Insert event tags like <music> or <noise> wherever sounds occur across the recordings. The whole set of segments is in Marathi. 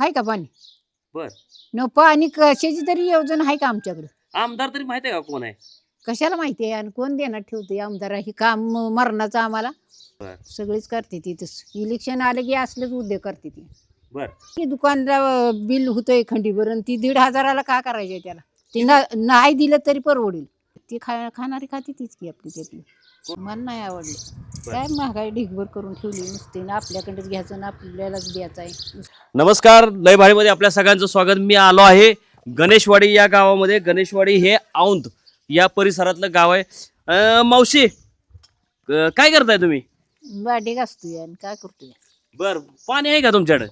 आहे का पाणी? बर. न पाणी कशाची तरी योजना आहे का आमच्याकडे? आमदार तरी माहिती आहे का कोण आहे? कशाला माहिती आहे? आणि कोण देणार ठेवते आमदार? ही काम मरणाचं आम्हाला. बर. सगळीच करते ती तस. इलेक्शन आलं की असलेच उद्योग करते ती. बर. ती दुकानला बिल होतंय खंडीभर आणि ती दीड हजाराला का करायचे त्याला? ती ना नाही दिलं तरी परवडेल. ती खा खाणारी खाती तीच की आपली त्यातली. मला नाही आवडलं. काय महागाई ढिगभर करून ठेवली नुसते ना आपल्याकडेच घ्यायचं ना आपल्यालाच द्यायचं आहे. नमस्कार लय भारीमध्ये आपल्या सगळ्यांचं स्वागत. मी आलो आहे गणेशवाडी या गावामध्ये. गणेशवाडी हे औंध या परिसरातलं गाव आहे. अं, मावशी अं, काय करताय तुम्ही? बाटी घासतोय आणि काय करतोय? बर पाणी आहे का तुमच्याकडे?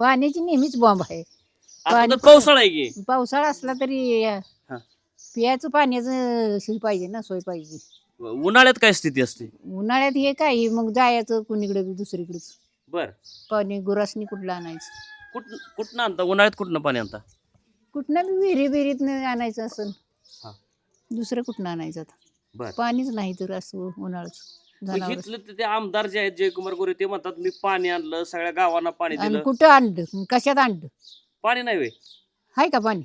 पाण्याची नेहमीच बॉम्ब आहे. आता पाणी पावसाळा आहे की? पावसाळा असला तरी अं, हा. पियाचं पाण्याचं सोय पाहिजे ना सोय पाहिजे. उन्हाळ्यात काय स्थिती असते? उन्हाळ्यात हे काय मग जायचं कुणीकडे बी दुसरीकडेच बर. पाणी गुरासनी कुठलं आणायचं? कुठ कुठनं आणता? उन्हाळ्यात कुठनं पाणी आणता? कुठनं बी विहिरी बिहिरीत आणायचं असं हा. दुसरं कुठनं आणायचं आता? बर. पाणीच नाही तर असं उन्हाळ्याच मग जनावर इथलं ते- ते आमदार जे आहेत जयकुमार गोरे ते म्हणतात मी पाणी आणलं सगळ्या गावांना पाणी आणि दिलं. कुठं आणलं? कशात आणलं? पाणी नाही वे आहे का पाणी?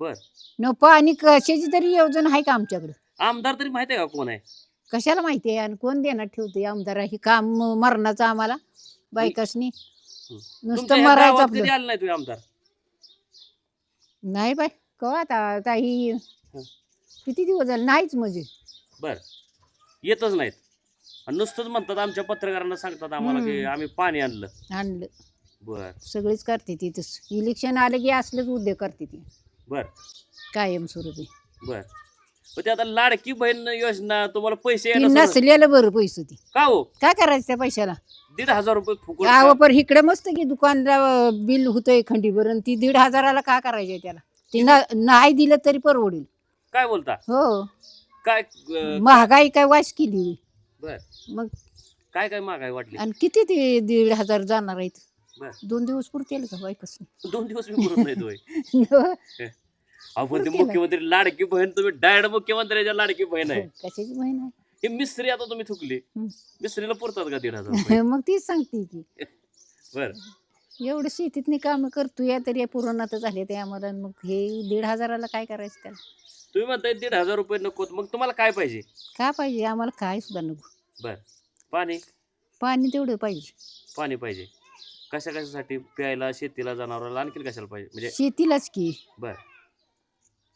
बर. न पाणी कशाची तरी योजना आहे का आमच्याकडे? आमदार तरी माहिती आहे का कोण आहे? कशाला माहिती आहे? आणि कोण देणार ठेवते आमदार? ही काम मरणाचं आम्हाला. बायकासनी. नुसतं ह्या मरायचं गावात कधी आपलं आलं नाही तुम्ही आमदार. नाही बाय. कवा आता आता ही. किती दिवस झाले? नाहीच म्हणजे. बर. येतच नाहीत. आणि नुसतंच म्हणतात आमच्या पत्रकारांना सांगतात आम्हाला की हम्म. आम्ही पाणी आणलं. आणलं. बर. सगळीच करते ती तस. इलेक्शन आलं की असलेच उद्योग करते ती. बर. कायमस्वरूपी. बर. पण ते आता लाडकी बहीण योजना तुम्हाला पैसे ती सोडून- नसलेलं बरं पैसे ती. का हो? काय करायचं त्या पैशाला? दीड हजार रुपये फुकट अहो पण इकडे मस्त की दुकानला बिल होतंय खंडीभर आणि ती दीड हजाराला का करायचे त्याला? ती ना- नाही दिलं तरी परवडेल. काय बोलता? हो. काय अं, महागाई काय वाच केली होय. बर. मग? काय काय महागाई वाटली? आणि किती ते दीड हजार जाणार आहेत? बर. दोन दिवस पुरतील का बायकस दोन दिवस मी नाही <laughs> आपण ते. मुख्यमंत्री लाडकी बहीण तुम्ही डायरेक्ट मुख्यमंत्र्याच्या लाडकी बहीण आहे. <laughs> कशाची महिना ही मिस्त्री आता तुम्ही थुकली. मिस्त्रीला पुरतात का दीड हजार? <laughs> मग तीच सांगते की. <laughs> बर. एवढं शेतीतनी काम करतोय तरी पूर्ण आता झाले ते आम्हाला. मग हे दीड हजाराला काय करायचं त्याला? तुम्ही म्हणताय दीड हजार रुपये नको मग तुम्हाला काय पाहिजे? का पाहिजे? आम्हाला काय सुद्धा नको. बर. पाणी? पाणी तेवढं पाहिजे. पाणी पाहिजे. कशा कशासाठी प्यायला शेतीला जनावराला आणखी कशाला पाहिजे? म्हणजे शेतीलाच की. बर.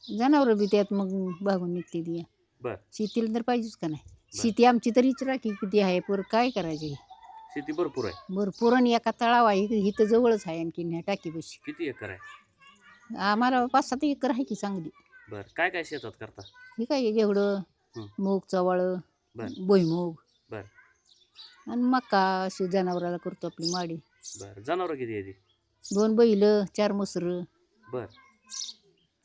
जनावर बी त्यात मग भागून निघते ती. बर. शेतीला तर पाहिजेच का नाही? शेती आमची तरी राखी किती आहे पर काय करायचे? शेती भरपूर आहे. भरपूर आणि एका तळाव आहे इथं- इथं जवळच आहे आणखी ह्या टाकीपाशी किती एकर आहे? आम्हाला पाच सात एकर आहे की चांगली. बर. काय काय शेतात करता? हे काय घेवडं हं. मूग चवळ बर. भुईमूग. बर. आणि मका अशी जनावराला करतो आपली माडी. बर. जनावर किती आहे ती? दोन बैल चार मसर. बर.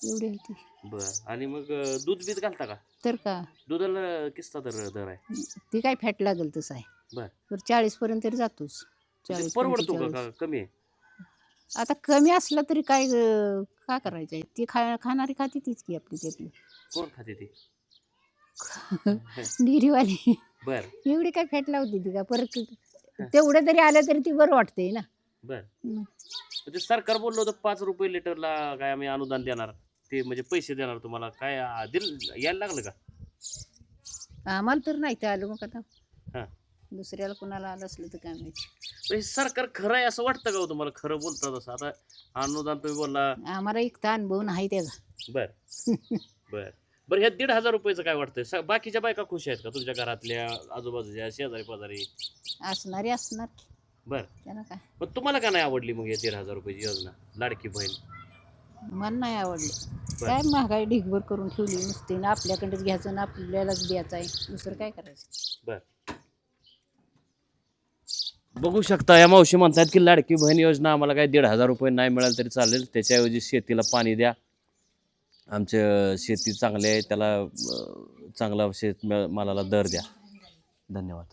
एवढे आहे ती. बर. आणि मग अं, दूध बीज घालता का? तर का? दुधाला किस्ता दर दर आहे? ती काय फॅट लागेल तसं आहे. बर. तर चाळीस पर्यंत तरी जातोच म्हणजे चाळीस परवडतो का? कमी आहे? आता कमी असला तरी काय अं, का करायचं आहे ती खा खाणारी खाती तीच की आपली त्यातली. कोण खाते ती? <laughs> डिरीवाली बर. एवढी काय फॅट लावते ती का? परत तेवढं तरी आलं तरी ती बरं वाटतंय ना. बर. हं. म्हणजे सरकार बोललं होतं पाच रुपये लिटरला काय आम्ही अनुदान देणार. ते म्हणजे पैसे देणार तुम्हाला? काय आ, दिल यायला लागलं का? आम्हाला तर नाही ते आलं मग आता. हा. दुसऱ्याला कोणाला आलं असलं तर काय माहिती. हे सरकार खरं आहे असं वाटतं का हो तुम्हाला? खरं बोलतात असं. आता अनुदान तुम्ही बोलला. आम्हाला एक तर अनुभव नाही त्याचा. बर. <laughs> बर. बरं ह्या दीड हजार रुपयाचं काय वाटतंय? स- बाकीच्या बायका खुश आहेत का तुमच्या घरातल्या आजूबाजूच्या शेजारी पाजारी? असणारी असणार की. बर. त्याला काय? पण तुम्हाला का नाही आवडली मग या दीड हजार रुपयाची योजना? लाडकी बहीण. मला नाही आवडलं. काय महागाई ढिगभर करून ठेवली नुसते ना आपल्याकडेच घ्यायचं ना आपल्यालाच द्यायचं आहे. दुसरं काय करायचं? बर. बघू शकता या मावशी म्हणतात की लाडकी बहीण योजना आम्हाला काय दीड हजार रुपये नाही मिळाले तरी चालेल. त्याच्याऐवजी शेतीला पाणी द्या. आमच्या शेती चांगली आहे त्याला अं, चांगला शेत मालाला दर द्या. धन्यवाद.